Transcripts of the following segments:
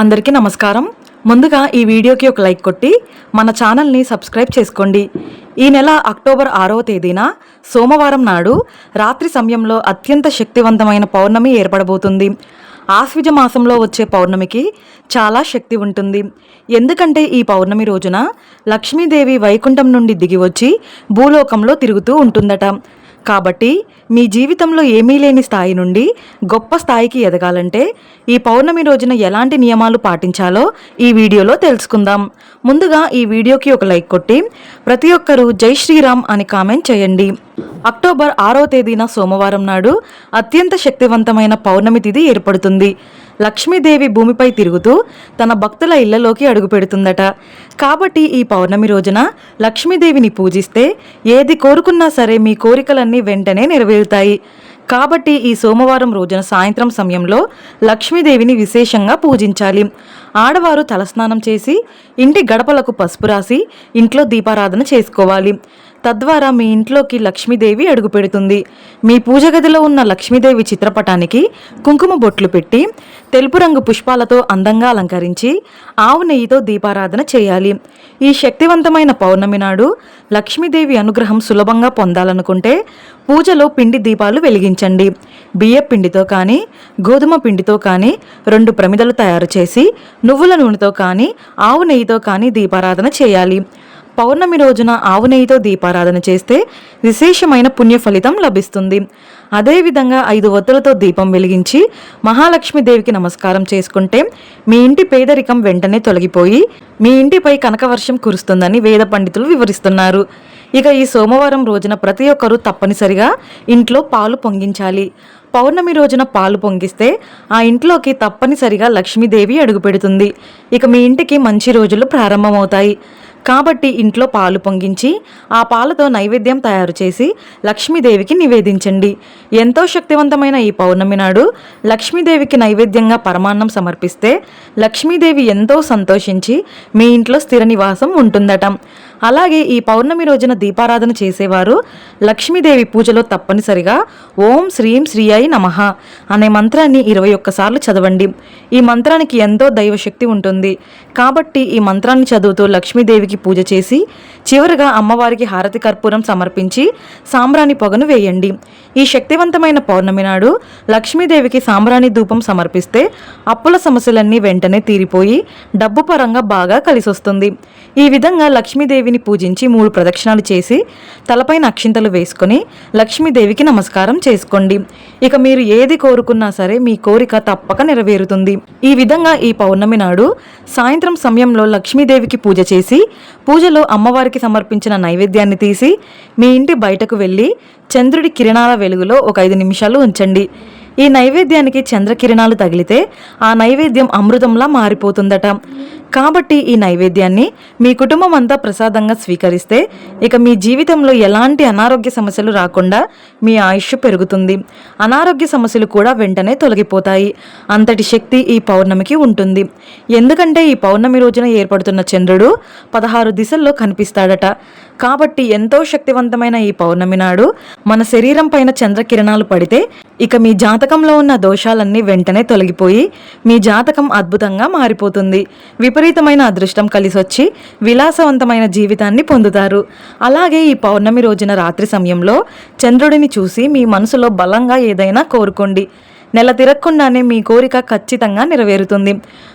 అందరికీ నమస్కారం. ముందుగా ఈ వీడియోకి ఒక లైక్ కొట్టి మన ఛానల్ని సబ్స్క్రైబ్ చేసుకోండి. ఈ నెల అక్టోబర్ ఆరవ తేదీన సోమవారం నాడు రాత్రి సమయంలో అత్యంత శక్తివంతమైన పౌర్ణమి ఏర్పడబోతుంది. ఆశ్విజ మాసంలో వచ్చే పౌర్ణమికి చాలా శక్తి ఉంటుంది. ఎందుకంటే ఈ పౌర్ణమి రోజున లక్ష్మీదేవి వైకుంఠం నుండి దిగి వచ్చి భూలోకంలో తిరుగుతూ ఉంటుందట. కాబట్టి మీ జీవితంలో ఏమీ లేని స్థాయి నుండి గొప్ప స్థాయికి ఎదగాలంటే ఈ పౌర్ణమి రోజున ఎలాంటి నియమాలు పాటించాలో ఈ వీడియోలో తెలుసుకుందాం. ముందుగా ఈ వీడియోకి ఒక లైక్ కొట్టి ప్రతి ఒక్కరూ జై శ్రీరామ్ అని కామెంట్ చేయండి. అక్టోబర్ ఆరో తేదీన సోమవారం నాడు అత్యంత శక్తివంతమైన పౌర్ణమి తిథి ఏర్పడుతుంది. లక్ష్మీదేవి భూమిపై తిరుగుతూ తన భక్తుల ఇళ్ళలోకి అడుగుపెడుతుందట కాబట్టి ఈ పౌర్ణమి రోజున లక్ష్మీదేవిని పూజిస్తే ఏది కోరుకున్నా సరే మీ కోరికలన్నీ వెంటనే నెరవేరుతాయి. కాబట్టి ఈ సోమవారం రోజున సాయంత్రం సమయంలో లక్ష్మీదేవిని విశేషంగా పూజించాలి. ఆడవారు తలస్నానం చేసి ఇంటి గడపలకు పసుపు రాసి ఇంట్లో దీపారాధన చేసుకోవాలి. తద్వారా మీ ఇంట్లోకి లక్ష్మీదేవి అడుగుపెడుతుంది మీ పూజ గదిలో ఉన్న లక్ష్మీదేవి చిత్రపటానికి కుంకుమ బొట్లు పెట్టి తెలుపు రంగు పుష్పాలతో అందంగా అలంకరించి ఆవు నెయ్యితో దీపారాధన చేయాలి. ఈ శక్తివంతమైన పౌర్ణమి నాడు లక్ష్మీదేవి అనుగ్రహం సులభంగా పొందాలనుకుంటే పూజలో పిండి దీపాలు వెలిగించండి. బియ్య పిండితో కానీ గోధుమ పిండితో కానీ రెండు ప్రమిదలు తయారు చేసి నువ్వుల నూనెతో కానీ ఆవు నెయ్యితో కానీ దీపారాధన చేయాలి. పౌర్ణమి రోజున ఆవు నెయ్యితో దీపారాధన చేస్తే విశేషమైన పుణ్య ఫలితం లభిస్తుంది అదేవిధంగా ఐదు వత్తులతో దీపం వెలిగించి మహాలక్ష్మీదేవికి నమస్కారం చేసుకుంటే మీ ఇంటి పేదరికం వెంటనే తొలగిపోయి మీ ఇంటిపై కనకవర్షం కురుస్తుందని వేద పండితులు వివరిస్తున్నారు. ఇక ఈ సోమవారం రోజున ప్రతి ఒక్కరూ తప్పనిసరిగా ఇంట్లో పాలు పొంగించాలి. పౌర్ణమి రోజున పాలు పొంగిస్తే ఆ ఇంట్లోకి తప్పనిసరిగా లక్ష్మీదేవి అడుగుపెడుతుంది. ఇక మీ ఇంటికి మంచి రోజులు ప్రారంభమవుతాయి. కాబట్టి ఇంట్లో పాలు పొంగించి ఆ పాలతో నైవేద్యం తయారు చేసి లక్ష్మీదేవికి నివేదించండి. ఎంతో శక్తివంతమైన ఈ పౌర్ణమి నాడు లక్ష్మీదేవికి నైవేద్యంగా పరమాన్నం సమర్పిస్తే లక్ష్మీదేవి ఎంతో సంతోషించి మీ ఇంట్లో స్థిర నివాసం ఉంటుందట. అలాగే ఈ పౌర్ణమి రోజున దీపారాధన చేసేవారు లక్ష్మీదేవి పూజలో తప్పనిసరిగా ఓం శ్రీం శ్రీయాయి నమః అనే మంత్రాన్ని ఇరవై ఒక్కసార్లు చదవండి. ఈ మంత్రానికి ఎంతో దైవశక్తి ఉంటుంది. కాబట్టి ఈ మంత్రాన్ని చదువుతూ లక్ష్మీదేవికి పూజ చేసి చివరగా అమ్మవారికి హారతి కర్పూరం సమర్పించి సాంబ్రాణి పొగను వేయండి. ఈ శక్తివంతమైన పౌర్ణమి నాడు లక్ష్మీదేవికి సాంబ్రాణి ధూపం సమర్పిస్తే అప్పుల సమస్యలన్నీ వెంటనే తీరిపోయి డబ్బు పరంగా బాగా కలిసొస్తుంది. ఈ విధంగా లక్ష్మీదేవి లక్ష్మీదేవిని పూజించి మూడు ప్రదక్షిణాలు చేసి తలపైన అక్షింతలు వేసుకొని లక్ష్మీదేవికి నమస్కారం చేసుకోండి. ఇక మీరు ఏది కోరుకున్నా సరే మీ కోరిక తప్పక నెరవేరుతుంది. ఈ విధంగా ఈ పౌర్ణమి నాడు సాయంత్రం సమయంలో లక్ష్మీదేవికి పూజ చేసి పూజలో అమ్మవారికి సమర్పించిన నైవేద్యాన్ని తీసి మీ ఇంటి బయటకు వెళ్ళి చంద్రుడి కిరణాల వెలుగులో ఒక ఐదు నిమిషాలు ఉంచండి. ఈ నైవేద్యానికి చంద్రకిరణాలు తగిలితే ఆ నైవేద్యం అమృతంలా మారిపోతుందట. కాబట్టి ఈ నైవేద్యాన్ని మీ కుటుంబం అంతా ప్రసాదంగా స్వీకరిస్తే ఇక మీ జీవితంలో ఎలాంటి అనారోగ్య సమస్యలు రాకుండా మీ ఆయుష్ పెరుగుతుంది. అనారోగ్య సమస్యలు కూడా వెంటనే తొలగిపోతాయి. అంతటి శక్తి ఈ పౌర్ణమికి ఉంటుంది. ఎందుకంటే ఈ పౌర్ణమి రోజున ఏర్పడుతున్న చంద్రుడు పదహారు దిశల్లో కనిపిస్తాడట. కాబట్టి ఎంతో శక్తివంతమైన ఈ పౌర్ణమి నాడు మన శరీరం పైన చంద్రకిరణాలు పడితే ఇక మీ జాతకంలో ఉన్న దోషాలన్నీ వెంటనే తొలగిపోయి మీ జాతకం అద్భుతంగా మారిపోతుంది. విపరీతమైన అదృష్టం కలిసొచ్చి విలాసవంతమైన జీవితాన్ని పొందుతారు. అలాగే ఈ పౌర్ణమి రోజున రాత్రి సమయంలో చంద్రుడిని చూసి మీ మనసులో బలంగా ఏదైనా కోరుకోండి. నెల తిరగకుండానే మీ కోరిక ఖచ్చితంగా నెరవేరుతుంది.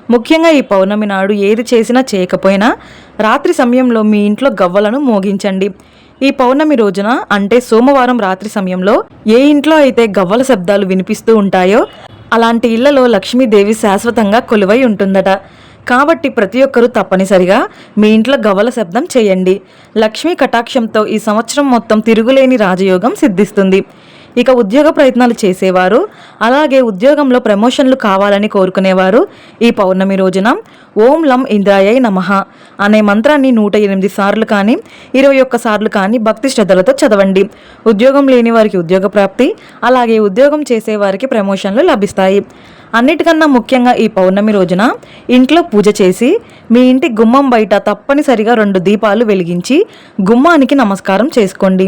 ముఖ్యంగా ఈ పౌర్ణమి నాడు ఏది చేసినా చేయకపోయినా రాత్రి సమయంలో మీ ఇంట్లో గవ్వలను మోగించండి. ఈ పౌర్ణమి రోజున అంటే సోమవారం రాత్రి సమయంలో ఏ ఇంట్లో అయితే గవ్వల శబ్దాలు వినిపిస్తూ ఉంటాయో అలాంటి ఇళ్ళలో లక్ష్మీదేవి శాశ్వతంగా కొలువై ఉంటుందట. కాబట్టి ప్రతి ఒక్కరూ తప్పనిసరిగా మీ ఇంట్లో గవ్వల శబ్దం చేయండి. లక్ష్మీ కటాక్షంతో ఈ సంవత్సరం మొత్తం తిరుగులేని రాజయోగం సిద్ధిస్తుంది. ఇక ఉద్యోగ ప్రయత్నాలు చేసేవారు. అలాగే ఉద్యోగంలో ప్రమోషన్లు కావాలని కోరుకునేవారు. ఈ పౌర్ణమి రోజున ఓం లం ఇంద్రాయై నమః అనే మంత్రాన్ని నూట ఎనిమిది సార్లు కానీ ఇరవై ఒక్క సార్లు కానీ భక్తి శ్రద్ధలతో చదవండి. ఉద్యోగం లేని వారికి ఉద్యోగ ప్రాప్తి అలాగే ఉద్యోగం చేసేవారికి ప్రమోషన్లు లభిస్తాయి. అన్నిటికన్నా ముఖ్యంగా ఈ పౌర్ణమి రోజున ఇంట్లో పూజ చేసి మీ ఇంటి గుమ్మం బయట తప్పనిసరిగా రెండు దీపాలు వెలిగించి గుమ్మానికి నమస్కారం చేసుకోండి.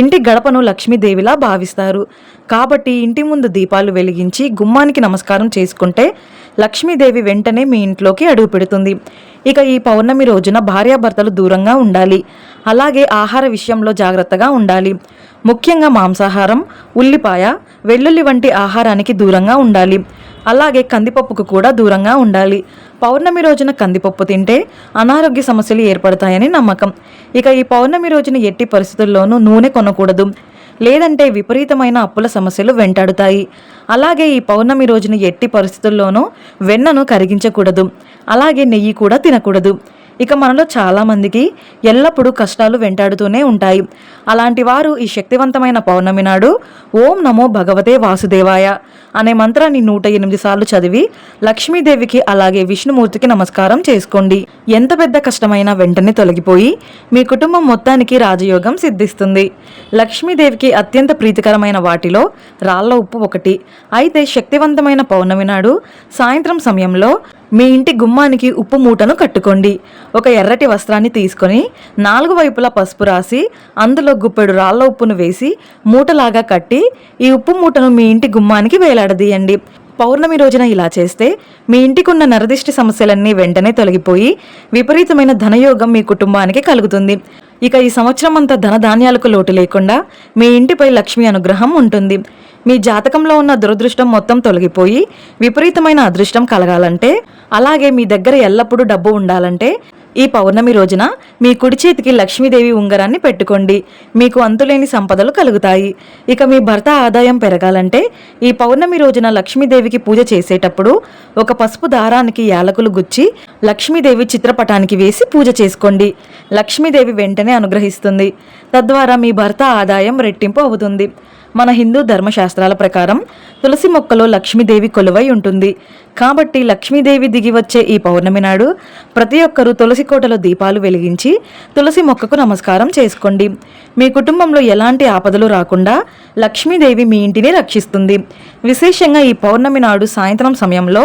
ఇంటి గడపను లక్ష్మీదేవిలా భావిస్తారు. కాబట్టి ఇంటి ముందు దీపాలు వెలిగించి గుమ్మానికి నమస్కారం చేసుకుంటే లక్ష్మీదేవి వెంటనే మీ ఇంట్లోకి అడుగు పెడుతుంది. ఇక ఈ పౌర్ణమి రోజున భార్యాభర్తలు దూరంగా ఉండాలి. అలాగే ఆహార విషయంలో జాగ్రత్తగా ఉండాలి. ముఖ్యంగా మాంసాహారం ఉల్లిపాయ వెల్లుల్లి వంటి ఆహారానికి దూరంగా ఉండాలి. అలాగే కందిపప్పుకు కూడా దూరంగా ఉండాలి. పౌర్ణమి రోజున కందిపప్పు తింటే అనారోగ్య సమస్యలు ఏర్పడతాయని నమ్మకం. ఇక ఈ పౌర్ణమి రోజున ఎట్టి పరిస్థితుల్లోనూ నూనె కొనకూడదు. లేదంటే విపరీతమైన అప్పుల సమస్యలు వెంటాడుతాయి. అలాగే ఈ పౌర్ణమి రోజున ఎట్టి పరిస్థితుల్లోనూ వెన్నను కరిగించకూడదు. అలాగే నెయ్యి కూడా తినకూడదు. ఇక మనలో చాలామందికి ఎల్లప్పుడూ కష్టాలు వెంటాడుతూనే ఉంటాయి. అలాంటి వారు ఈ శక్తివంతమైన పౌర్ణమి నాడు ఓం నమో భగవతే వాసుదేవాయ అనే మంత్రాన్ని నూట ఎనిమిది సార్లు చదివి లక్ష్మీదేవికి అలాగే విష్ణుమూర్తికి నమస్కారం చేసుకోండి. ఎంత పెద్ద కష్టమైనా వెంటనే తొలగిపోయి మీ కుటుంబం మొత్తానికి రాజయోగం సిద్ధిస్తుంది. లక్ష్మీదేవికి అత్యంత ప్రీతికరమైన వాటిలో రాళ్ళ ఉప్పు ఒకటి. అయితే శక్తివంతమైన పౌర్ణమి నాడు సాయంత్రం సమయంలో మీ ఇంటి గుమ్మానికి ఉప్పు మూటను కట్టుకోండి. ఒక ఎర్రటి వస్త్రాన్ని తీసుకొని నాలుగు వైపులా పసుపు రాసి అందులో గుప్పెడు రాళ్ళ ఉప్పును వేసి మూటలాగా కట్టి ఈ ఉప్పు మూటను మీ ఇంటి గుమ్మానికి వేలాడదీయండి. పౌర్ణమి రోజున ఇలా చేస్తే మీ ఇంటికున్న నరదిష్టి సమస్యలన్నీ వెంటనే తొలగిపోయి విపరీతమైన ధనయోగం మీ కుటుంబానికి కలుగుతుంది. ఇక ఈ సంవత్సరం అంతా ధనధాన్యాలకు లోటు లేకుండా మీ ఇంటిపై లక్ష్మి అనుగ్రహం ఉంటుంది. మీ జాతకంలో ఉన్న దురదృష్టం మొత్తం తొలగిపోయి విపరీతమైన అదృష్టం కలగాలంటే అలాగే మీ దగ్గర ఎల్లప్పుడూ డబ్బు ఉండాలంటే ఈ పౌర్ణమి రోజున మీ కుడి చేతికి లక్ష్మీదేవి ఉంగరాన్ని పెట్టుకోండి. మీకు అంతులేని సంపదలు కలుగుతాయి. ఇక మీ భర్త ఆదాయం పెరగాలంటే ఈ పౌర్ణమి రోజున లక్ష్మీదేవికి పూజ చేసేటప్పుడు ఒక పసుపు దారానికి యాలకులు గుచ్చి లక్ష్మీదేవి చిత్రపటానికి వేసి పూజ చేసుకోండి. లక్ష్మీదేవి వెంటనే అనుగ్రహిస్తుంది. తద్వారా మీ భర్త ఆదాయం రెట్టింపు అవుతుంది. మన హిందూ ధర్మశాస్త్రాల ప్రకారం తులసి మొక్కలో లక్ష్మీదేవి కొలువై ఉంటుంది. కాబట్టి లక్ష్మీదేవి దిగి వచ్చే ఈ పౌర్ణమి నాడు ప్రతి ఒక్కరూ తులసి కోటలో దీపాలు వెలిగించి తులసి మొక్కకు నమస్కారం చేసుకోండి. మీ కుటుంబంలో ఎలాంటి ఆపదలు రాకుండా లక్ష్మీదేవి మీ ఇంటిని రక్షిస్తుంది. విశేషంగా ఈ పౌర్ణమి నాడు సాయంత్రం సమయంలో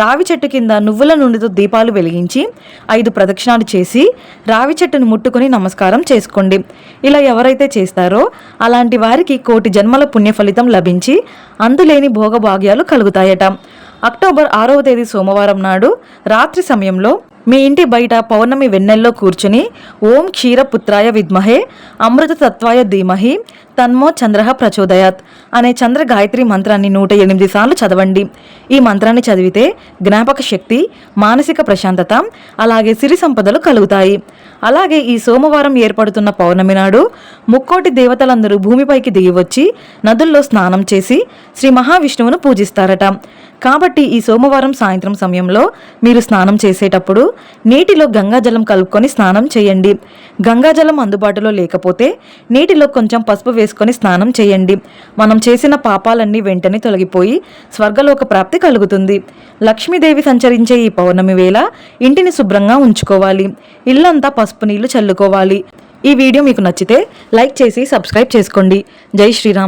రావి చెట్టు కింద నువ్వుల నూనెతో దీపాలు వెలిగించి ఐదు ప్రదక్షిణాలు చేసి రావి చెట్టును ముట్టుకుని నమస్కారం చేసుకోండి. ఇలా ఎవరైతే చేస్తారో అలాంటి వారికి కోటి జన్మల పుణ్య ఫలితం లభించి అందులేని భోగభాగ్యాలు కలుగుతాయట. అక్టోబర్ ఆరవ తేదీ సోమవారం నాడు రాత్రి సమయంలో మీ ఇంటి బయట పౌర్ణమి వెన్నెల్లో కూర్చుని ఓం క్షీరపుత్రాయ విద్మహే అమృత తత్వాయ ధీమహి తన్మో చంద్రహ ప్రచోదయాత్ అనే చంద్ర గాయత్రి మంత్రాన్ని నూట ఎనిమిది సార్లు చదవండి. ఈ మంత్రాన్ని చదివితే జ్ఞాపక శక్తి మానసిక ప్రశాంతత అలాగే సిరి సంపదలు కలుగుతాయి. అలాగే ఈ సోమవారం ఏర్పడుతున్న పౌర్ణమి నాడు ముక్కోటి దేవతలందరూ భూమిపైకి దిగివచ్చి నదుల్లో స్నానం చేసి శ్రీ మహావిష్ణువును పూజిస్తారట. కాబట్టి ఈ సోమవారం సాయంత్రం సమయంలో మీరు స్నానం చేసేటప్పుడు నీటిలో గంగాజలం కలుపుకొని స్నానం చేయండి. గంగాజలం అందుబాటులో లేకపోతే నీటిలో కొంచెం పసుపు వేసుకొని స్నానం చేయండి. మనం చేసిన పాపాలన్నీ వెంటనే తొలగిపోయి స్వర్గలోక ప్రాప్తి కలుగుతుంది. లక్ష్మీదేవి సంచరించే ఈ పౌర్ణమి వేళ ఇంటిని శుభ్రంగా ఉంచుకోవాలి. ఇల్లంతా పసుపు నీళ్ళు చల్లుకోవాలి. ఈ వీడియో మీకు నచ్చితే లైక్ చేసి సబ్స్క్రైబ్ చేసుకోండి. జై శ్రీరామ్.